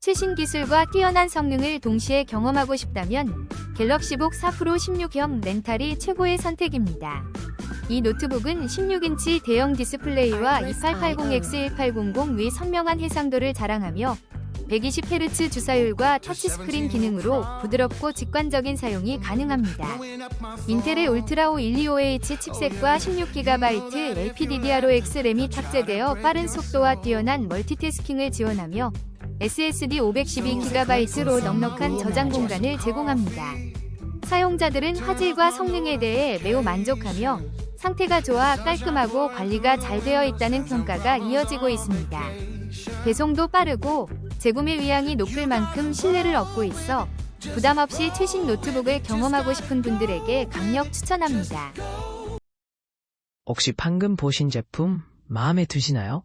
최신 기술과 뛰어난 성능을 동시에 경험하고 싶다면 갤럭시북 4 프로 16형 렌탈이 최고의 선택입니다. 이 노트북은 16인치 대형 디스플레이와 2880X1800 의 선명한 해상도를 자랑하며 120Hz 주사율과 터치스크린 기능으로 부드럽고 직관적인 사용이 가능합니다. 인텔의 울트라 512OH 칩셋과 16GB LPDDR5X 램이 탑재되어 빠른 속도와 뛰어난 멀티태스킹을 지원하며 SSD 512GB로 넉넉한 저장 공간을 제공합니다. 사용자들은 화질과 성능에 대해 매우 만족하며 상태가 좋아 깔끔하고 관리가 잘 되어 있다는 평가가 이어지고 있습니다. 배송도 빠르고 재구매 위양이 높을 만큼 신뢰를 얻고 있어 부담 없이 최신 노트북을 경험하고 싶은 분들에게 강력 추천합니다. 혹시 방금 보신 제품 마음에 드시나요?